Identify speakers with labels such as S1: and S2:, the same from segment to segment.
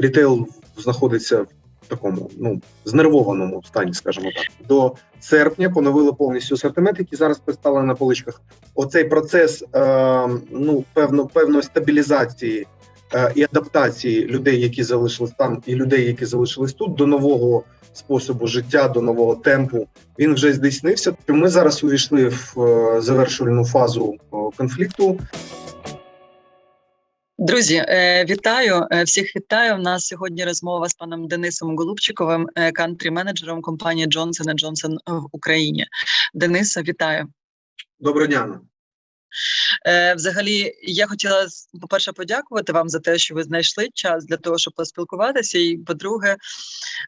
S1: рітейл знаходиться в такому ну знервованому стані, скажімо так. До серпня поновили повністю асортимент, який зараз представлений на поличках. Оцей процес е, ну певно певної стабілізації е, і адаптації людей, які залишились там, і людей, які залишились тут, до нового способу життя, до нового темпу. Він вже здійснився. Ми зараз увійшли в е, завершувальну фазу е, конфлікту.
S2: Друзі, е, вітаю е, всіх. Вітаю. У нас сьогодні розмова з паном Денисом Голубчиковим, кантрі-менеджером компанії Johnson Johnson в Україні. Дениса, вітаю.
S1: Доброго дня.
S2: Е, Взагалі, я хотіла по-перше, подякувати вам за те, що ви знайшли час для того, щоб поспілкуватися, і по-друге,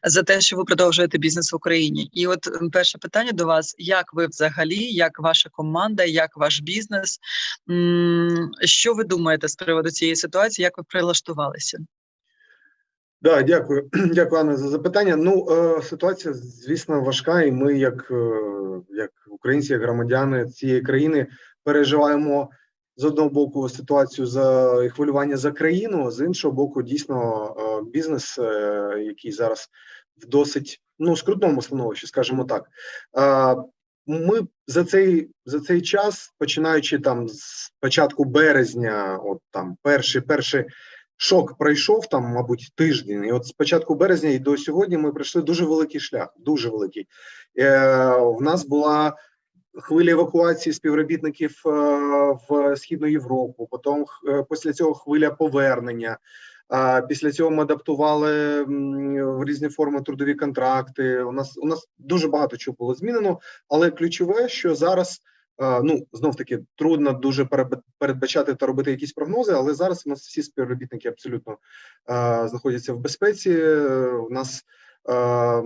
S2: за те, що ви продовжуєте бізнес в Україні. І от перше питання до вас: як ви взагалі, як ваша команда, як ваш бізнес? Що ви думаєте з приводу цієї ситуації? Як ви прилаштувалися?
S1: Да, дякую, дякую, Анна, за запитання. Ну е, ситуація, звісно, важка, і ми, як, е, як українці, як громадяни цієї країни, переживаємо з одного боку ситуацію за хвилювання за країну, з іншого боку, дійсно е, бізнес, е, який зараз в досить ну скрутному становищі, скажімо так. Е, ми за цей за цей час, починаючи там з початку березня, от там перший перший шок пройшов там, мабуть, тиждень. І от з початку березня і до сьогодні ми пройшли дуже великий шлях, дуже великий. Е, В нас була хвиля евакуації співробітників е, в східну Європу. Потім е, після цього хвиля повернення. Після цього ми адаптували в різні форми трудові контракти. У нас у нас дуже багато чого було змінено, але ключове, що зараз е, ну знов таки трудно дуже передбачати та робити якісь прогнози, але зараз у нас всі співробітники абсолютно е, знаходяться в безпеці. У нас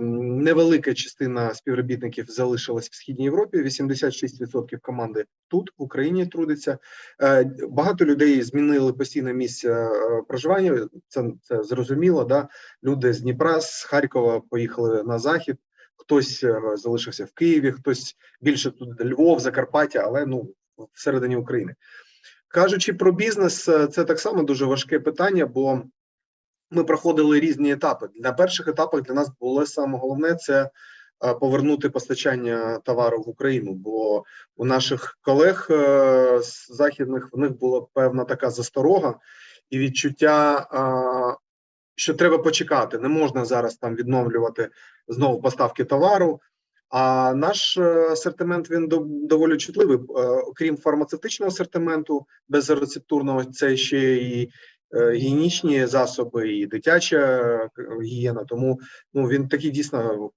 S1: невелика частина співробітників залишилась в східній Європі. 86% команди тут в Україні трудиться. Е, Багато людей змінили постійне місце е, проживання. Це це зрозуміло. Да, люди з Дніпра, з Харкова поїхали на захід. Хтось е, залишився в Києві, хтось більше тут Львов, Закарпаття, але ну всередині України. Кажучи про бізнес, це так само дуже важке питання, бо ми проходили різні етапи. На перших етапах для нас було саме головне це е, повернути постачання товару в Україну. Бо у наших колег е, з західних в них була певна така засторога і відчуття, е, що треба почекати. Не можна зараз там відновлювати знову поставки товару. А наш асортимент він доволі чутливий. Окрім фармацевтичного асортименту безрецептурного, це ще і гігієнічні засоби, і дитяча е, гігієна. Тому ну він такий дійсно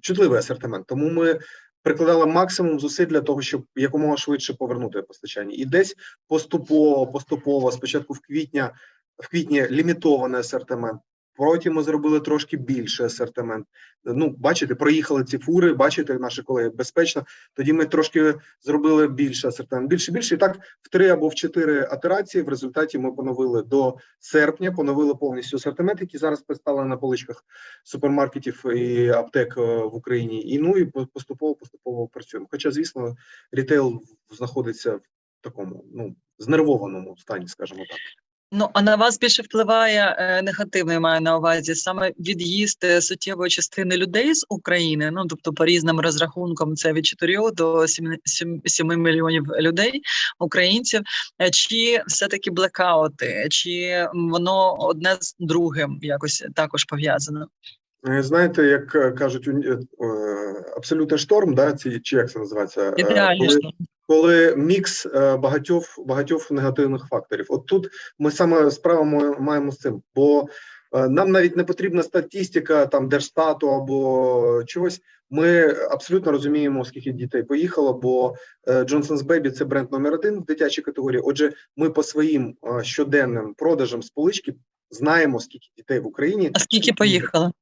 S1: чутливий асортимент. Тому ми прикладали максимум зусиль для того, щоб якомога швидше повернути постачання. І десь поступово, поступово, спочатку в квітня, в квітні лімітований асортимент. Потім ми зробили трошки більше асортимент. Ну, бачите, проїхали ці фури, бачите, наші колеги безпечно. Тоді ми трошки зробили більше асортимент, більше, більше. І так в три або в чотири атерації. В результаті ми поновили до серпня, поновили повністю асортимент, який зараз представлений на поличках супермаркетів і аптек е, в Україні. І ну і по- поступово поступово працюємо. Хоча, звісно, рітейл знаходиться в такому ну знервованому стані, скажімо так.
S2: Ну а на вас більше впливає е, негативно, я маю на увазі саме від'їзд е, суттєвої частини людей з України. Ну тобто, по різним розрахункам, це від 4 до 7, 7, 7 мільйонів людей, українців. Е, Чи все-таки блекаути, чи воно одне з другим якось також пов'язано?
S1: Е, Знаєте, як кажуть, абсолютний шторм, да, ці чи як це називається?
S2: Ідеально
S1: коли,
S2: ж.
S1: Коли мікс е, багатьох багатьох негативних факторів. От тут ми саме справу ма- маємо з цим, бо е, нам навіть не потрібна статистика там держстату або чогось. Ми абсолютно розуміємо, скільки дітей поїхало, бо е, Johnson's Baby – це бренд номер один в дитячій категорії. Отже, ми по своїм щоденним продажам з полички знаємо, скільки дітей в Україні.
S2: А скільки поїхало?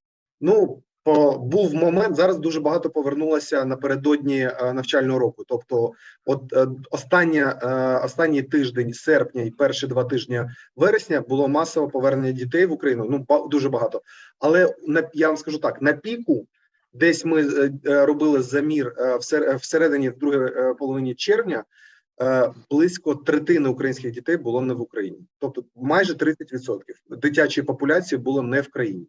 S1: Ну, був момент, зараз дуже багато повернулося напередодні е, навчального року. Тобто, от е, остання, е, останній тиждень серпня і перші два тижні вересня було масове повернення дітей в Україну. Ну, ба- дуже багато. Але на, я вам скажу так: на піку, десь ми робили замір всер- всередині, в другій половині червня. близько третини українських дітей було не в Україні, тобто майже 30% дитячої популяції було не в країні.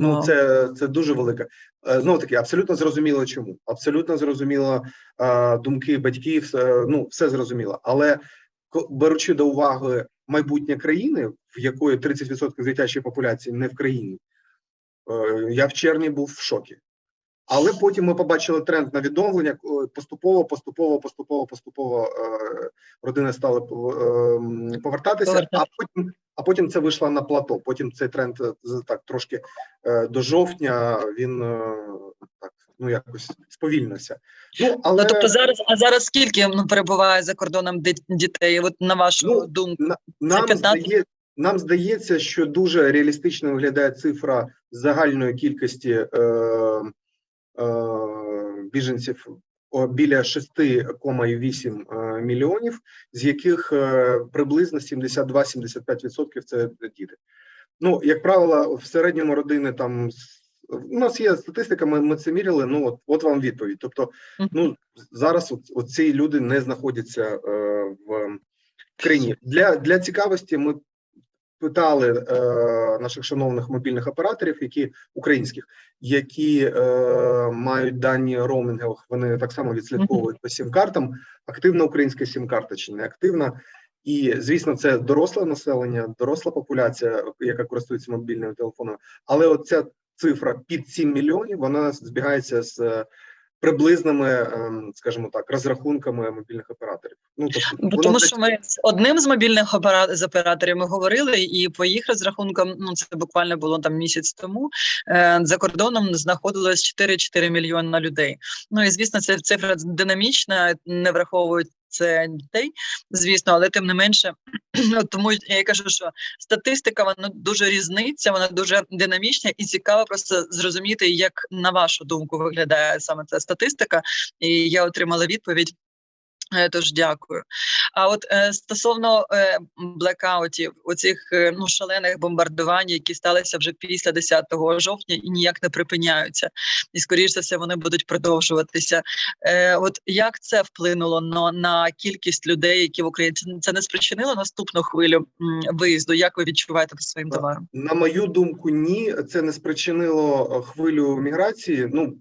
S1: Ну, це, це дуже велика. Знову таки, абсолютно зрозуміло, чому. Абсолютно зрозуміло е, думки батьків, е, ну, все зрозуміло. Але беручи до уваги майбутнє країни, в якої 30% дитячої популяції не в країні, е, я в червні був в шокі. Але потім ми побачили тренд на відновлення. е, Поступово, поступово, поступово, поступово е, родини стали пов- е, повертатися, а потім, а потім це вийшло на плато. Потім цей тренд е, так трошки е, до жовтня він е, так ну якось сповільнився. Ну але
S2: Ну, тобто зараз, а зараз скільки ну, перебуває за кордоном дітей? От на вашу
S1: Ну,
S2: думку,
S1: нам здає, нам здається, що дуже реалістично виглядає цифра загальної кількості е, е, біженців біля 6,8 е, мільйонів, з яких е, приблизно 72-75% це діти. Ну, як правило, в середньому родини там у нас є статистика, ми, ми це міряли. Ну от, от вам відповідь. Тобто, ну зараз от, ці люди не знаходяться е, в в країні. Для, для цікавості ми питали е, наших шановних мобільних операторів, які українських, які е, мають дані роумінгових, вони так само відслідковують по сім-картам. Активна українська сім-карта чи не активна. І звісно, це доросле населення, доросла популяція, яка користується мобільними телефонами. Але оця цифра під 7 мільйонів вона збігається з приблизними, ем, скажімо так, розрахунками мобільних операторів. Ну тобто, воно
S2: тому що ми з одним з мобільних з операторів ми говорили, і по їх розрахункам, ну це буквально було там місяць тому. Е, за кордоном знаходилось 4-4 мільйона людей. Ну і звісно, це цифра динамічна, не враховують це дітей, звісно, але тим не менше, тому я кажу, що статистика вона дуже різниця, вона дуже динамічна і цікаво просто зрозуміти, як на вашу думку виглядає саме ця статистика. І я отримала відповідь. Е, Тож дякую. А от е, стосовно е, блекаутів, оцих е, ну шалених бомбардувань, які сталися вже після 10 жовтня і ніяк не припиняються, і скоріш за все вони будуть продовжуватися. Е, от як це вплинуло на, на кількість людей, які в Україні це, це не спричинило наступну хвилю виїзду? Як ви відчуваєте по своїм
S1: Так.
S2: товарам?
S1: На мою думку, ні, це не спричинило е, хвилю міграції. Ну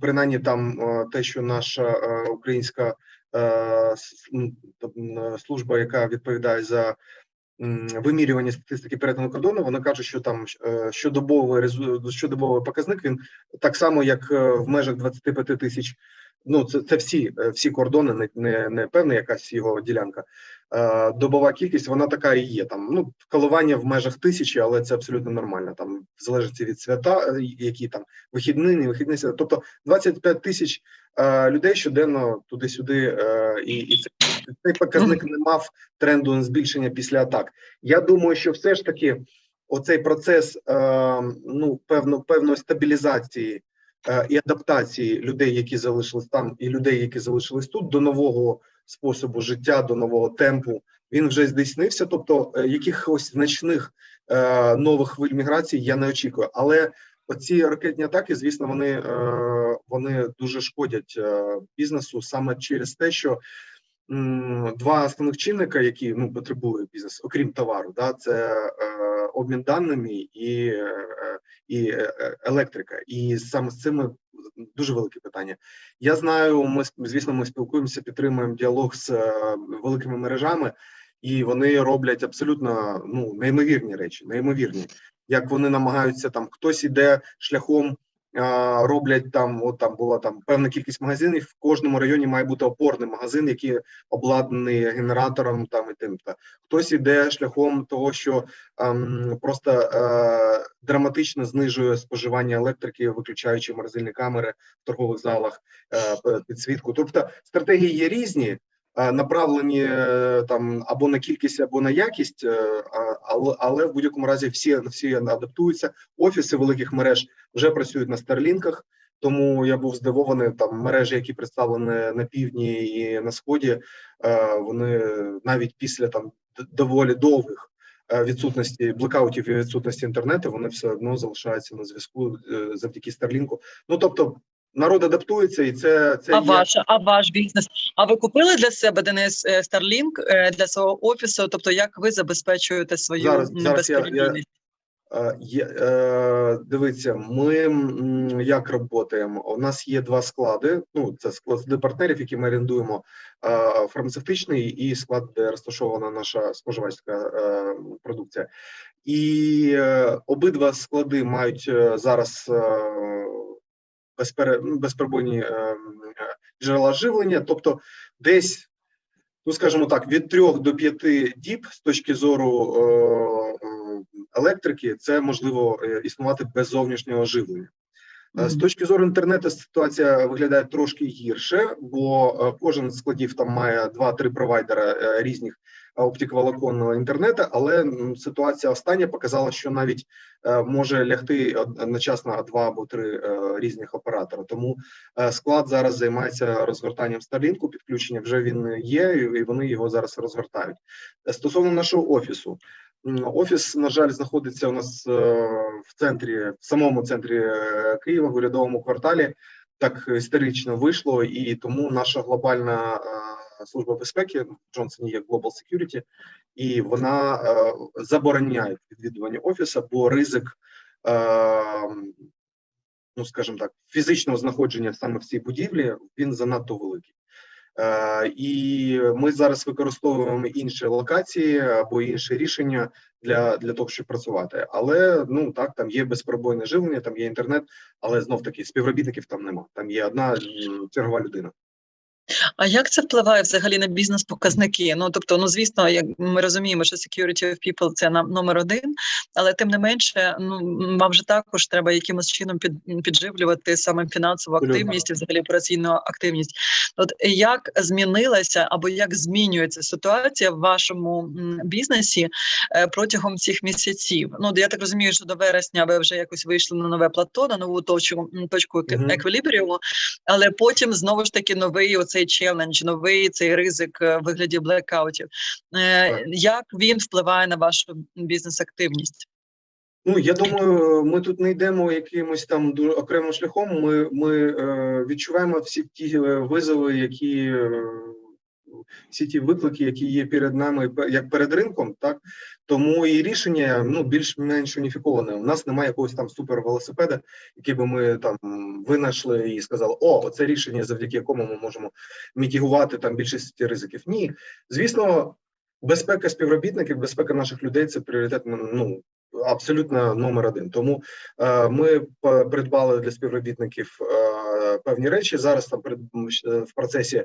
S1: принаймні там е, те, що наша е, українська е, е, служба, яка відповідає за вимірювання статистики перетину кордону, вона каже, що там е, щодобовий щодобовий показник він так само, як е, в межах 25 тисяч. Ну, це, це всі, е, всі кордони, не, не, не певна якась його ділянка. Е, добова кількість, вона така і є. Там ну коливання в межах тисячі, але це абсолютно нормально. Там залежить від свята, е, які там вихідні, не вихідні свята. Тобто 25 тисяч е, людей щоденно туди-сюди, е, і, і це, цей показник не мав тренду на збільшення після атак. Я думаю, що все ж таки оцей процес е, ну певно певної стабілізації і адаптації людей, які залишились там, і людей, які залишились тут, до нового способу життя, до нового темпу. Він вже здійснився. Тобто, е, якихось значних е, нових хвиль міграції я не очікую. Але оці ракетні атаки, звісно, вони, е, вони дуже шкодять е, бізнесу саме через те, що два основних чинника, які ну потребує бізнес, окрім товару, да, це е, обмін даними і, е, і е, електрика. І саме з цими дуже велике питання. Я знаю, ми звісно, ми спілкуємося, підтримуємо діалог з е, великими мережами, і вони роблять абсолютно ну неймовірні речі, неймовірні. Як вони намагаються там, хтось іде шляхом. Роблять там, от там була там певна кількість магазинів. В кожному районі має бути опорний магазин, який обладнаний генератором. Там і тим та хтось іде шляхом того, що ем, просто е, драматично знижує споживання електрики, виключаючи морозильні камери в торгових залах, е, підсвітку. Тобто стратегії є різні, направлені е, там або на кількість, або на якість, е, але, але в будь-якому разі всі всі адаптуються. Офіси великих мереж вже працюють на старлінках. Тому я був здивований там мережі, які представлені на півдні і на сході. е, Вони навіть після там доволі довгих е, відсутності блекаутів і відсутності інтернету, вони все одно залишаються на зв'язку е, завдяки Старлінку. Ну тобто, народ адаптується, і це це
S2: А
S1: є-
S2: ваша, а ваш бізнес? А ви купили для себе Денис е, Starlink е, для свого офісу? Тобто, як ви забезпечуєте свою
S1: Зараз- зараз я- я-? Е, Є, е, дивіться, ми як працюємо? У нас є два склади. Ну, це склади партнерів, які ми орендуємо. е, Фармацевтичний і склад, де розташована наша споживацька е, продукція. І е, обидва склади мають е, зараз е, безперебойні е, е, джерела живлення, тобто десь. Ну, скажімо так, від трьох до п'яти діб з точки зору е, е, електрики, це можливо існувати без зовнішнього живлення. З точки зору інтернету ситуація виглядає трошки гірше, бо кожен з складів там має два-три провайдера різних оптиковолоконного інтернету, але ситуація остання показала, що навіть е, може лягти одночасно два або три е, різних оператора. Тому е, склад зараз займається розгортанням Starlink, підключення вже він є, і вони його зараз розгортають. Стосовно нашого офісу. Офіс, на жаль, знаходиться у нас в центрі, в самому центрі Києва, в урядовому кварталі. Так історично вийшло, і тому наша глобальна служба безпеки в Джонсоні є Global Security, і вона е, забороняє відвідування офісу, бо ризик, е, ну скажімо так, фізичного знаходження саме в цій будівлі він занадто великий. Е, І ми зараз використовуємо інші локації або інші рішення для, для того, щоб працювати. Але ну так, там є безпробойне живлення, там є інтернет, але знов таки співробітників там нема. Там є одна чергова людина.
S2: А як це впливає взагалі на бізнес-показники? Ну тобто, ну звісно, як ми розуміємо, що security of people – це нам номер один, але тим не менше, ну вам же також треба якимось чином під, підживлювати саме фінансову активність і взагалі операційну активність. От як змінилася або як змінюється ситуація в вашому бізнесі е, протягом цих місяців? Ну я так розумію, що до вересня ви вже якось вийшли на нове плато, на нову точку точку еквілібріуму, але потім знову ж таки новий оцей челендж, новий цей ризик е, в вигляді блекаутів. Е, Як він впливає на вашу бізнес-активність?
S1: Ну я думаю, ми тут не йдемо якимось там дуже окремим шляхом. Ми, ми е, відчуваємо всі ті е, визови, які е, всі ті виклики, які є перед нами, як перед ринком, так тому і рішення ну більш-менш уніфіковане. У нас немає якогось там супервелосипеда, який би ми там винайшли і сказали: о, це рішення, завдяки якому ми можемо мітігувати там більшість ризиків. Ні, звісно, безпека співробітників, безпека наших людей це пріоритет. Ну абсолютно номер один. Тому е, ми придбали для співробітників е, певні речі. Зараз там пред- в процесі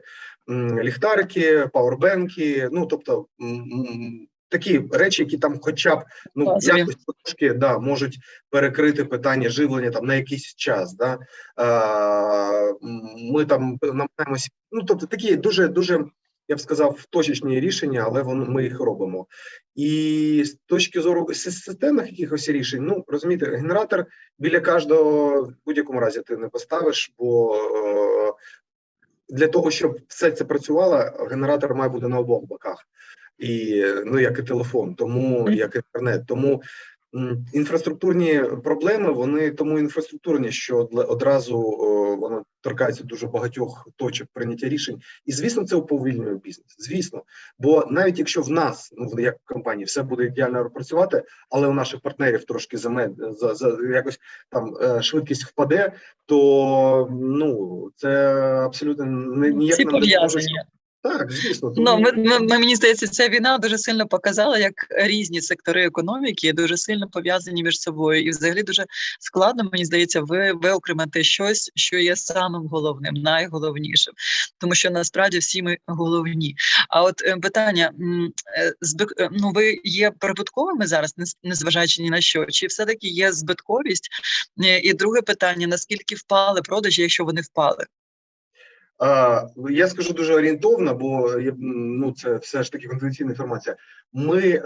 S1: ліхтарики, пауербенки. Ну тобто такі речі, які там, хоча б ну якось трошки да можуть перекрити питання живлення там на якийсь час. Да? Е, ми там намагаємося. Ну тобто такі дуже дуже. Я б сказав, точечні рішення, але воно ми їх робимо. І з точки зору системних якихось рішень, ну розумієте, генератор біля кожного в будь-якому разі ти не поставиш, бо е, для того, щоб все це працювало, генератор має бути на обох боках, і ну як і телефон, тому як інтернет. Тому інфраструктурні проблеми вони тому інфраструктурні, що одразу воно торкається дуже багатьох точок прийняття рішень. І звісно, це уповільнює бізнес. Звісно, бо навіть якщо в нас, ну як в компанії, все буде ідеально працювати, але у наших партнерів трошки замед за, за якось там е, швидкість впаде, то ну це абсолютно не ніяк нам не допоможе. Так, звісно,
S2: Ну, ми, ми, мені здається, ця війна дуже сильно показала, як різні сектори економіки дуже сильно пов'язані між собою, і взагалі дуже складно, мені здається, ви виокремити щось, що є самим головним, найголовнішим, тому що насправді всі ми головні. А от е, питання: е, е, ну ви є прибутковими зараз, незважаючи ні на що, чи все таки є збитковість? І друге питання: наскільки впали продажі, якщо вони впали?
S1: Я скажу дуже орієнтовно, бо ну це все ж таки конфіденційна інформація. Ми е,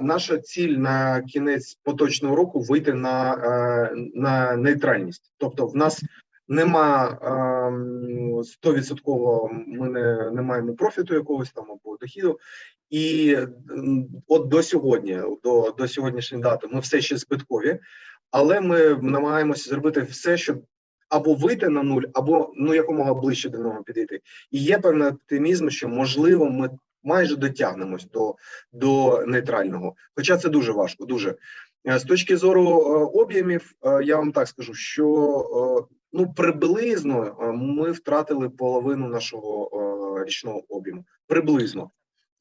S1: наша ціль на кінець поточного року вийти на, е, на нейтральність. Тобто, в нас нема ем, стовідсотково. Ми не, не маємо профіту якогось там або дохіду. І от до сьогодні, до, до сьогоднішньої дати, ми все ще збиткові, але ми намагаємося зробити все, щоб або вийти на нуль, або ну якомога ближче до нього підійти. І є певний оптимізм, що можливо ми майже дотягнемось до, до нейтрального. Хоча це дуже важко. Дуже Е, з точки зору е, об'ємів, е, я вам так скажу, що ну приблизно ми втратили половину нашого річного об'єму. Приблизно.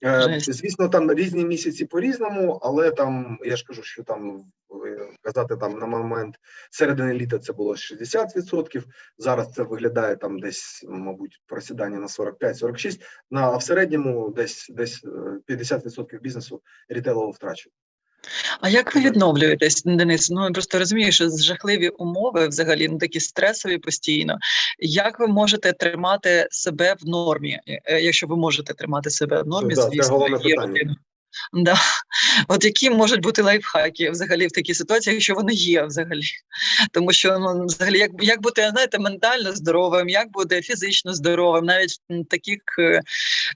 S1: Е,
S2: Жесть.
S1: Звісно, там різні місяці по-різному, але там я ж кажу, що там е, казати там на момент середини літа це було 60%, Зараз це виглядає там десь, мабуть, просідання на 45-46, на а в середньому десь десь е, 50% бізнесу рітейлово втрачено.
S2: А як ви відновлюєтесь, Денис? Ну я просто розумію, що жахливі умови, взагалі, ну такі стресові постійно. Як ви можете тримати себе в нормі, е, якщо ви можете тримати себе в нормі,
S1: Да,
S2: звісно, є
S1: питання.
S2: Да. От які можуть бути лайфхаки взагалі в такій ситуації, якщо вони є взагалі? Тому що ну взагалі, як, як бути знаєте, ментально здоровим, як бути фізично здоровим, навіть в таких е,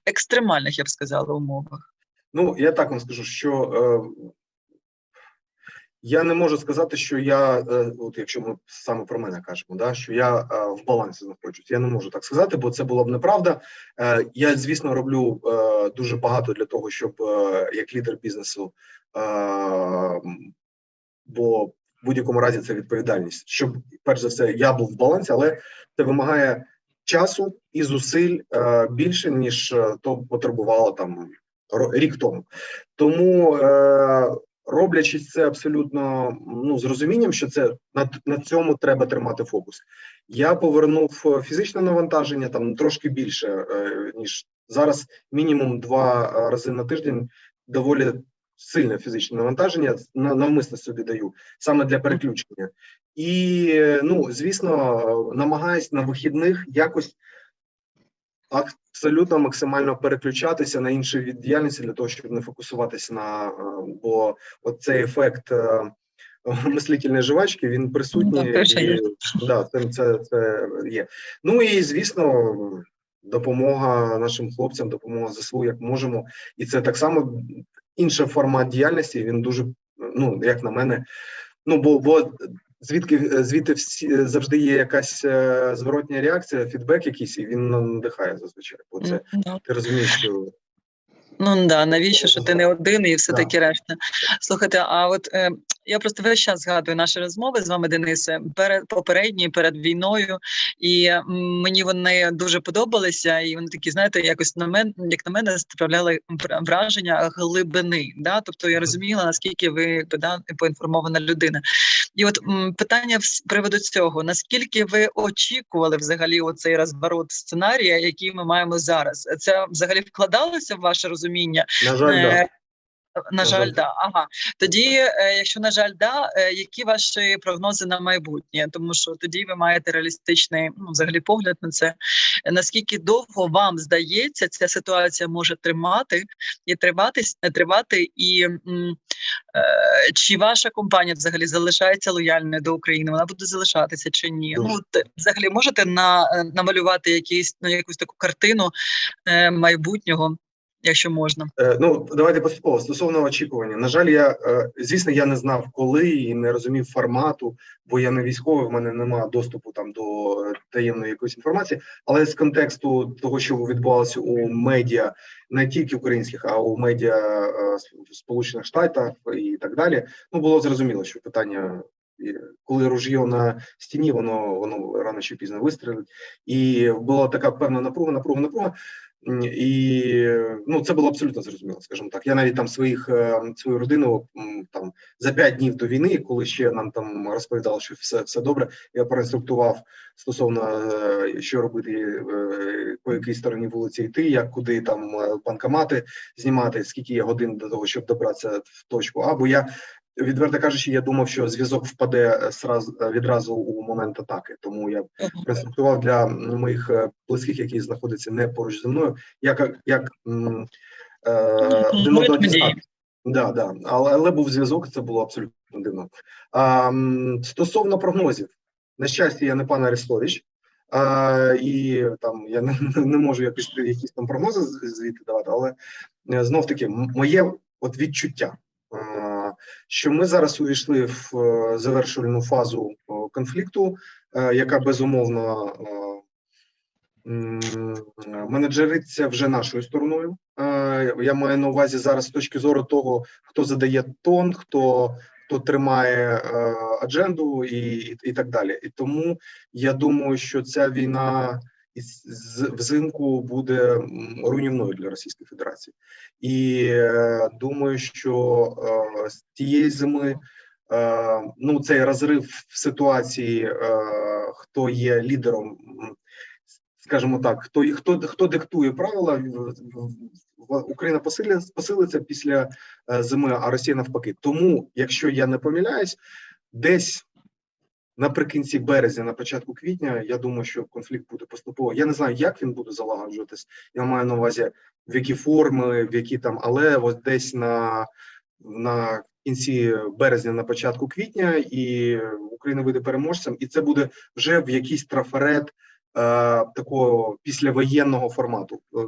S2: екстремальних, я б сказала, умовах.
S1: Ну, я так вам скажу, що е, я не можу сказати, що я, е, от якщо ми саме про мене кажемо, да, що я е, в балансі знаходжусь. Я не можу так сказати, бо це була б неправда. Е, я, звісно, роблю дуже багато для того, щоб як лідер бізнесу, бо в будь-якому разі це відповідальність, щоб перш за все я був в балансі, але це вимагає часу і зусиль більше ніж то потребувало там рік тому. Тому роблячи це абсолютно ну з розумінням, що це на, на цьому треба тримати фокус. Я повернув е, фізичне навантаження там трошки більше е, ніж зараз. Мінімум два е, рази на тиждень доволі сильне фізичне навантаження. На, навмисно собі даю саме для переключення. І ну звісно, намагаюсь на вихідних якось абсолютно максимально переключатися на інші від діяльності для того, щоб не фокусуватися на е, бо от цей ефект е, мислительної жвачки він присутній.
S2: Ну,
S1: і, да, це, це, це є. Ну і звісно, допомога нашим хлопцям, допомога ЗСУ, як можемо, і це так само інший формат діяльності. Він дуже ну як на мене. Ну бо бо звідки звідти всі завжди є якась е, зворотня реакція, фідбек якийсь, і він надихає зазвичай. Бо це ти розумієш, що
S2: Ну да, навіщо що ти не один і все
S1: Да.
S2: решта. Слухайте, а от е, я просто весь час згадую наші розмови з вами, Денисе, перед попередні, перед війною, і мені вони дуже подобалися, і вони такі, знаєте, якось на мене, як на мене, справляли враження глибини. Да? Тобто я розуміла, наскільки ви да, поінформована людина. І от м, питання з приводу цього: наскільки ви очікували взагалі оцей розворот сценарія, який ми маємо зараз? Це взагалі вкладалося в ваше розуміння?
S1: На жаль, да.
S2: Е, На жаль, да. Ага. Тоді, е, якщо на жаль, да, е, які ваші прогнози на майбутнє? Тому що тоді ви маєте реалістичний ну, взагалі погляд на це. Наскільки довго вам здається, ця ситуація може тримати і триватись, не тривати, і м, е, чи ваша компанія взагалі залишається лояльною до України? Вона буде залишатися чи ні?
S1: Дуже.
S2: Ну от, взагалі можете на, намалювати якийсь ну, якусь таку картину е, майбутнього, якщо можна.
S1: Е, Ну, давайте поступово стосовно очікування. На жаль, я е, звісно, я не знав, коли і не розумів формату, бо я не військовий, в мене немає доступу там до е, таємної якоїсь інформації. Але з контексту того, що відбувалося у медіа, не тільки українських, а у медіа е, Сполучених Штатах і так далі, ну було зрозуміло, що питання. Коли ружьє на стіні, воно воно рано чи пізно вистрілить, і була така певна напруга, напруга, напруга. І ну це було абсолютно зрозуміло, скажімо так. Я навіть там своїх е, свою родину там за п'ять днів до війни, коли ще нам там розповідали, що все все добре. Я проінструктував стосовно е, що робити, е, по якій стороні вулиці йти, як куди там банкомати знімати, скільки є годин до того, щоб добратися в точку. А бо я відверто кажучи, я думав, що зв'язок впаде е, сраз е, відразу у момент атаки, тому я проінструктував для моїх е, близьких, які знаходяться не поруч зі мною, як як м, е, один одного дістати. Да, да. Але, але був зв'язок, це було абсолютно дивно. А, стосовно прогнозів, на щастя, я не пан Арестович, а, і там я не, не можу якісь, якісь там прогнози звідти давати, але знов таки моє от відчуття. Що ми зараз увійшли в е, завершувальну фазу е, конфлікту, е, яка безумовно менеджериться вже нашою стороною. Я маю на увазі зараз з точки зору того, хто задає тон, хто хто тримає адженду і, і так далі. І тому я думаю, що ця війна взимку буде руйнівною для Російської Федерації. І е, думаю, що е, з тієї зими е, ну цей розрив в ситуації, хто є лідером, скажімо так, хто хто хто диктує правила, Україна посилиться, посилиться після зими, а Росія навпаки. Тому, якщо я не помиляюсь, десь наприкінці березня, на початку квітня, я думаю, що конфлікт буде поступово. Я не знаю, як він буде залагоджуватись. Я маю на увазі в які форми, в які там, але ось десь на, на кінці березня, на початку квітня, і Україна вийде переможцем, і це буде вже в якийсь трафарет е, такого післявоєнного формату е,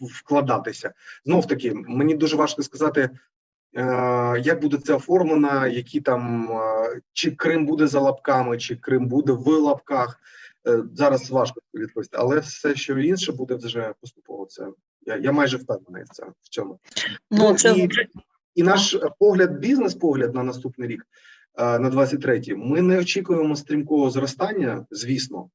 S1: вкладатися. Знов таки, мені дуже важко сказати. Е, Як буде це оформлено, які там е, чи Крим буде за лапками, чи Крим буде в лапках. Е, Зараз важко відповісти, але все, що інше буде вже поступово. Це я, я майже впевнений в цьому в цьому.
S2: Ну,
S1: Ну,
S2: це
S1: і- І наш погляд, бізнес-погляд на наступний рік, на 23-й, ми не очікуємо стрімкого зростання, звісно.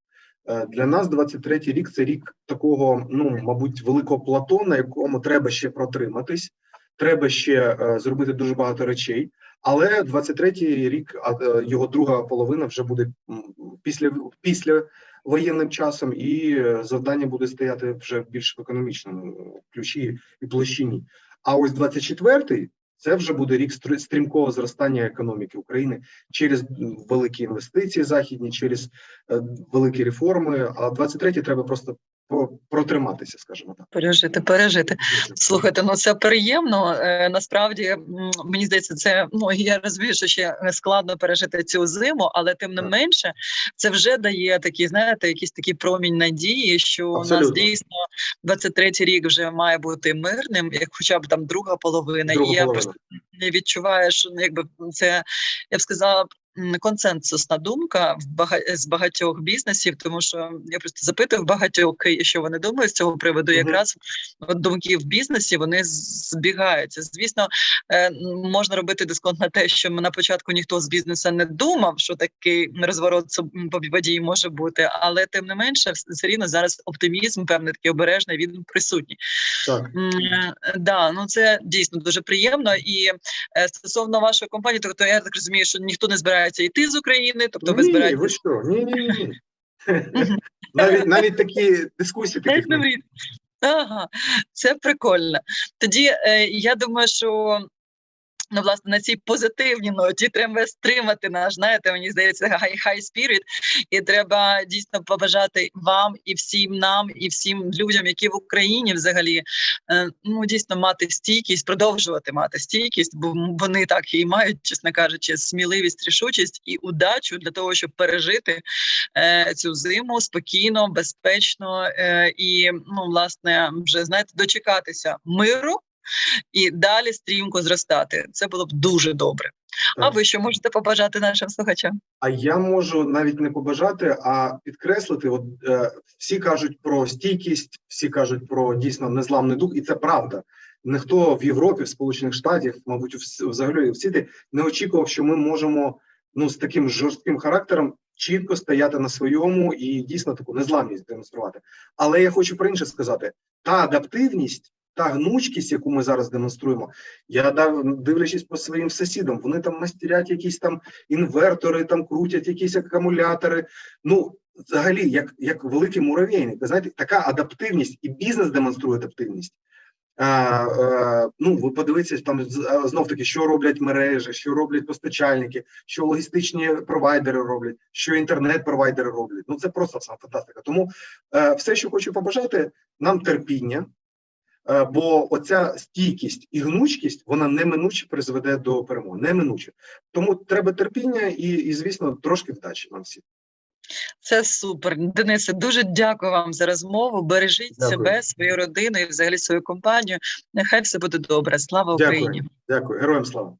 S1: Для нас 23-й рік це рік такого, ну мабуть, великого плато, на якому треба ще протриматись, треба ще е, зробити дуже багато речей. Але 23-й рік, а е, його друга половина вже буде після після воєнним часом, і е, завдання буде стояти вже більш в економічному ключі і площині. А ось 24-й це вже буде рік стрімкого зростання економіки України через великі інвестиції західні, через великі реформи. А 23-й треба просто про- протриматися, скажімо так.
S2: пережити, пережити. Слухайте, ну це приємно. Е, насправді мені здається, це ну я розумію, що ще складно пережити цю зиму, але тим не менше, це вже дає такі, знаєте, якийсь такий промінь надії, що у нас дійсно 23-й рік вже має бути мирним, як хоча б там друга половина.
S1: Друга
S2: і я
S1: половина.
S2: просто не відчуваю, що ну, якби це я б сказала. Консенсусна думка в бага- з багатьох бізнесів, тому що я просто запитую багатьох, що вони думають з цього приводу.
S1: Мгм.
S2: Якраз думки в бізнесі вони збігаються. Звісно, е, можна робити дисконт на те, що на початку ніхто з бізнесу не думав, що такий розворот соб- по події може бути, але тим не менше, все рівно зараз оптимізм, певний такий обережний, він присутній.
S1: Так.
S2: Е, Да, ну це дійсно дуже приємно. І е, стосовно вашої компанії, тобто я так розумію, що ніхто не збирається йти з України, тобто ви
S1: ні, ви що? Ні, ні, ні. Навіть навіть такі дискусії таких.
S2: Ага, це прикольно. Тоді е, я думаю, що ну, власне, на цій позитивній ноті треба стримати наш, знаєте, мені здається, high, high spirit, і треба дійсно побажати вам і всім нам, і всім людям, які в Україні взагалі е, ну дійсно мати стійкість, продовжувати мати стійкість, бо вони так і мають, чесно кажучи, сміливість, рішучість і удачу для того, щоб пережити е, цю зиму спокійно, безпечно е, і ну, власне, вже знаєте, дочекатися миру. І далі стрімко зростати. Це було б дуже добре. А ви що можете побажати нашим слухачам?
S1: А я можу навіть не побажати, а підкреслити. От е, всі кажуть про стійкість, всі кажуть про дійсно незламний дух, і це правда. Ніхто в Європі, в Сполучених Штатах, мабуть, взагалі в світі не очікував, що ми можемо ну з таким жорстким характером чітко стояти на своєму і дійсно таку незламність демонструвати. Але я хочу про інше сказати: та адаптивність. Та гнучкість, яку ми зараз демонструємо, я дав дивлячись по своїм сусідам, вони там мастерять якісь там інвертори, там крутять якісь акумулятори. Ну, взагалі, як, як великий муравейник. Знаєте, така адаптивність, і бізнес демонструє адаптивність. А, а, ну, ви подивіться там знов таки, що роблять мережі, що роблять постачальники, що логістичні провайдери роблять, що інтернет-провайдери роблять. Ну це просто сам фантастика. Тому е, все, що хочу побажати, нам терпіння. Е, Бо оця стійкість і гнучкість вона неминуче призведе до перемоги. Неминуче. Тому треба терпіння і, і звісно, трошки вдачі нам всім.
S2: Це супер, Денисе. Дуже дякую вам за розмову. Бережіть
S1: Дякую.
S2: себе, свою родину і взагалі свою компанію. Нехай все буде добре. Слава
S1: Дякую.
S2: Україні!
S1: Дякую, героям слава.